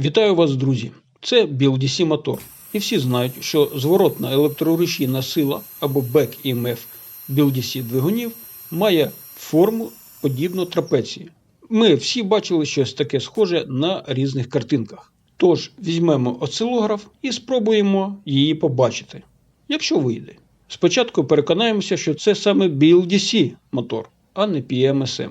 Вітаю вас, друзі! Це BLDC мотор. І всі знають, що зворотна електрорушійна сила або BEC EMF BLDC двигунів має форму подібну трапеції. Ми всі бачили щось таке схоже на різних картинках. Тож візьмемо осцилограф і спробуємо її побачити, якщо вийде. Спочатку переконаємося, що це саме BLDC мотор, а не PMSM.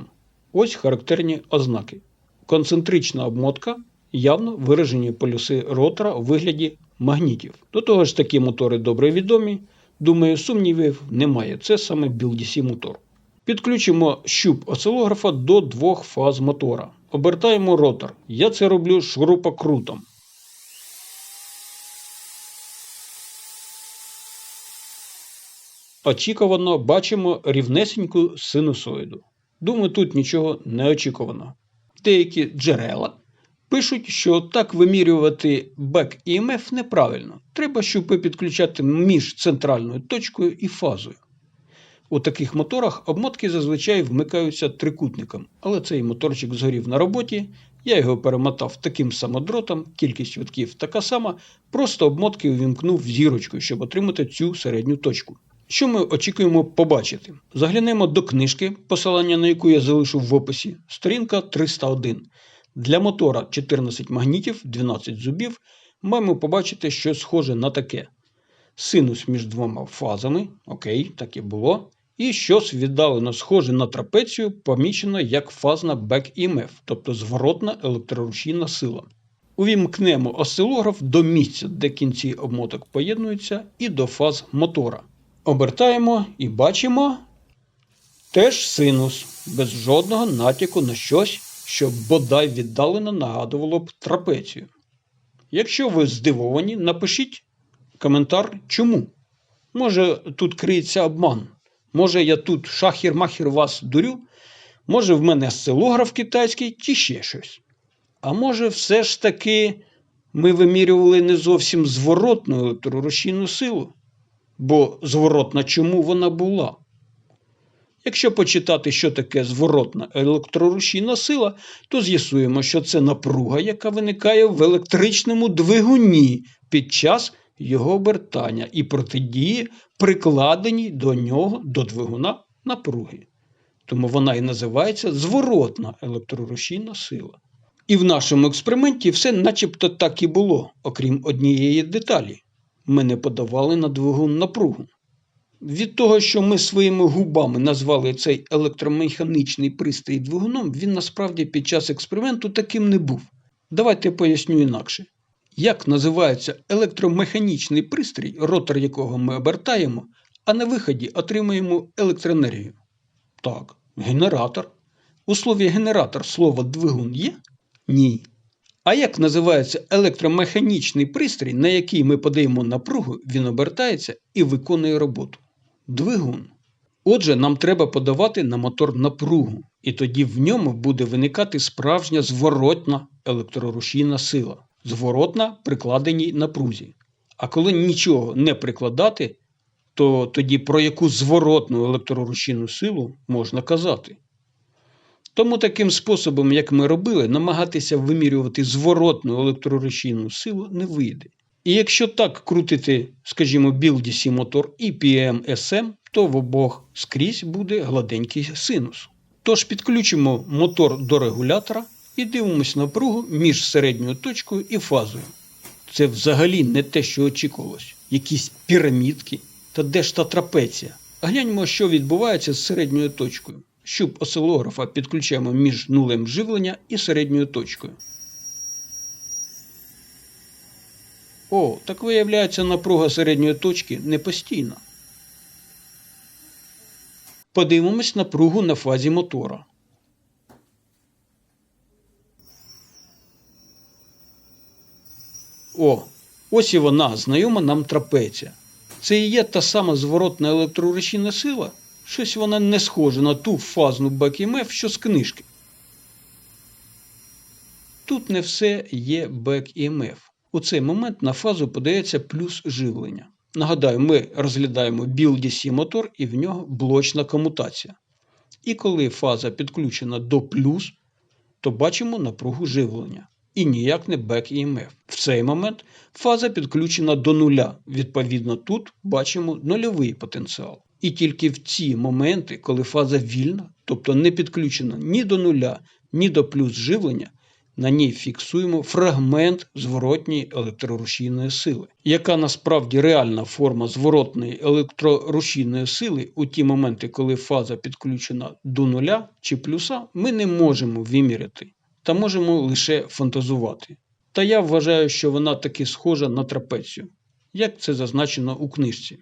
Ось характерні ознаки. Концентрична обмотка, явно виражені полюси ротора у вигляді магнітів. До того ж, такі мотори добре відомі. Думаю, сумнівів немає. Це саме BLDC мотор. Підключимо щуп осцилографа до двох фаз мотора. Обертаємо ротор. Я це роблю шурупокрутом. Очікувано бачимо рівнесеньку синусоїду. Думаю, тут нічого не очікувано. Деякі джерела пишуть, що так вимірювати бек ІМФ неправильно. Треба щупи підключати між центральною точкою і фазою. У таких моторах обмотки зазвичай вмикаються трикутником, але цей моторчик згорів на роботі. Я його перемотав таким самодротом, кількість витків така сама, просто обмотки увімкнув зірочкою, щоб отримати цю середню точку. Що ми очікуємо побачити? Заглянемо до книжки, посилання на яку я залишу в описі, сторінка 301. Для мотора 14 магнітів, 12 зубів, маємо побачити щось схоже на таке: синус між двома фазами, окей, так і було. І щось віддалено схоже на трапецію, помічено як фазна бек-ІМФ, тобто зворотна електрорушійна сила. Увімкнемо осцилограф до місця, де кінці обмоток поєднуються, і до фаз мотора. Обертаємо і бачимо теж синус, без жодного натяку на щось, що бодай віддалено нагадувало б трапецію. Якщо ви здивовані, напишіть коментар чому. Може, тут криється обман. Може, я тут шахір-махір вас дурю, може, в мене осцилограф китайський чи ще щось. А може, все ж таки ми вимірювали не зовсім зворотну електрорушійну силу, бо зворотна чому вона була? Якщо почитати, що таке зворотна електрорушійна сила, то з'ясуємо, що це напруга, яка виникає в електричному двигуні під час його обертання і протидії прикладеній до нього до двигуна напруги. Тому вона і називається зворотна електрорушійна сила. І в нашому експерименті все начебто так і було, окрім однієї деталі. Ми не подавали на двигун напругу. Від того, що ми своїми губами назвали цей електромеханічний пристрій двигуном, він насправді під час експерименту таким не був. Давайте поясню інакше. Як називається електромеханічний пристрій, ротор якого ми обертаємо, а на виході отримуємо електроенергію? Так, генератор. У слові генератор слово двигун є? Ні. А як називається електромеханічний пристрій, на який ми подаємо напругу, він обертається і виконує роботу? Двигун. Отже, нам треба подавати на мотор напругу, і тоді в ньому буде виникати справжня зворотна електрорушійна сила, зворотна прикладеній напрузі. А коли нічого не прикладати, то тоді про яку зворотну електрорушійну силу можна казати? Тому таким способом, як ми робили, намагатися вимірювати зворотну електрорушійну силу не вийде. І якщо так крутити, скажімо, BLDC мотор і PMSM, то в обох скрізь буде гладенький синус. Тож підключимо мотор до регулятора і дивимося напругу між середньою точкою і фазою. Це взагалі не те, що очікувалось. Якісь пірамідки та де ж та трапеція. Гляньмо, що відбувається з середньою точкою. Щуп осцилографа підключаємо між нулем живлення і середньою точкою. О, так виявляється, напруга середньої точки не постійна. Подивимось напругу на фазі мотора. О, ось і вона, знайома нам трапеція. Це і є та сама зворотна електрорушійна сила. Щось вона не схожа на ту фазну бек-ІМФ, що з книжки. Тут не все є бек-ІМФ. У цей момент на фазу подається плюс живлення. Нагадаю, ми розглядаємо BLDC мотор і в нього блочна комутація. І коли фаза підключена до плюс, то бачимо напругу живлення. і ніяк не бек ІМФ. В цей момент фаза підключена до нуля. Відповідно, тут бачимо нульовий потенціал. І тільки в ці моменти, коли фаза вільна, тобто не підключена ні до нуля, ні до плюс живлення, на ній фіксуємо фрагмент зворотньої електрорушійної сили. Яка насправді реальна форма зворотної електрорушійної сили у ті моменти, коли фаза підключена до нуля чи плюса, ми не можемо виміряти та можемо лише фантазувати. Та я вважаю, що вона таки схожа на трапецію, як це зазначено у книжці.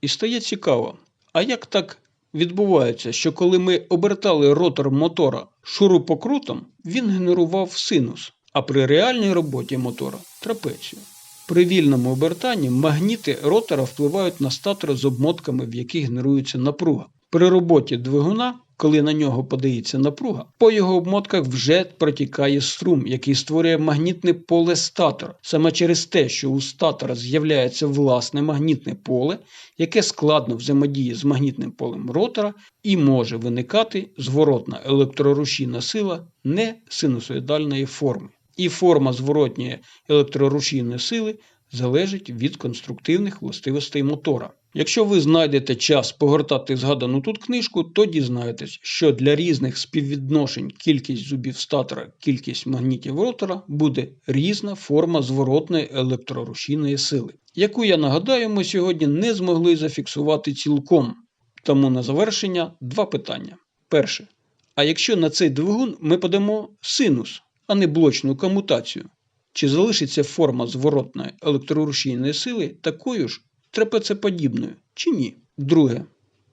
І стає цікаво, а як так відбувається, що коли ми обертали ротор мотора шурупокрутом, він генерував синус, а при реальній роботі мотора трапецію. При вільному обертанні магніти ротора впливають на статор з обмотками, в яких генерується напруга. При роботі двигуна, коли на нього подається напруга, по його обмотках вже протікає струм, який створює магнітне поле статора. Саме через те, що у статора з'являється власне магнітне поле, яке складно взаємодіє з магнітним полем ротора і може виникати зворотна електрорушійна сила не синусоїдальної форми. І форма зворотньої електрорушійної сили залежить від конструктивних властивостей мотора. Якщо ви знайдете час погортати згадану тут книжку, то дізнаєтесь, що для різних співвідношень кількість зубів статора, кількість магнітів ротора буде різна форма зворотної електрорушійної сили, яку я нагадаю, ми сьогодні не змогли зафіксувати цілком. Тому на завершення два питання. Перше. А якщо на цей двигун ми подамо синус, а не блочну комутацію, чи залишиться форма зворотної електрорушійної сили такою ж трапецеподібною, чи ні? Друге.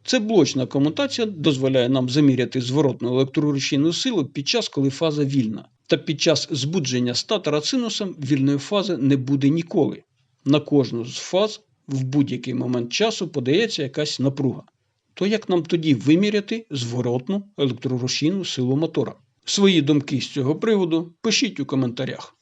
Це блочна комутація дозволяє нам заміряти зворотну електрорушійну силу під час, коли фаза вільна. Та під час збудження статора синусом вільної фази не буде ніколи. На кожну з фаз в будь-який момент часу подається якась напруга. То як нам тоді виміряти зворотну електрорушійну силу мотора? Свої думки з цього приводу пишіть у коментарях.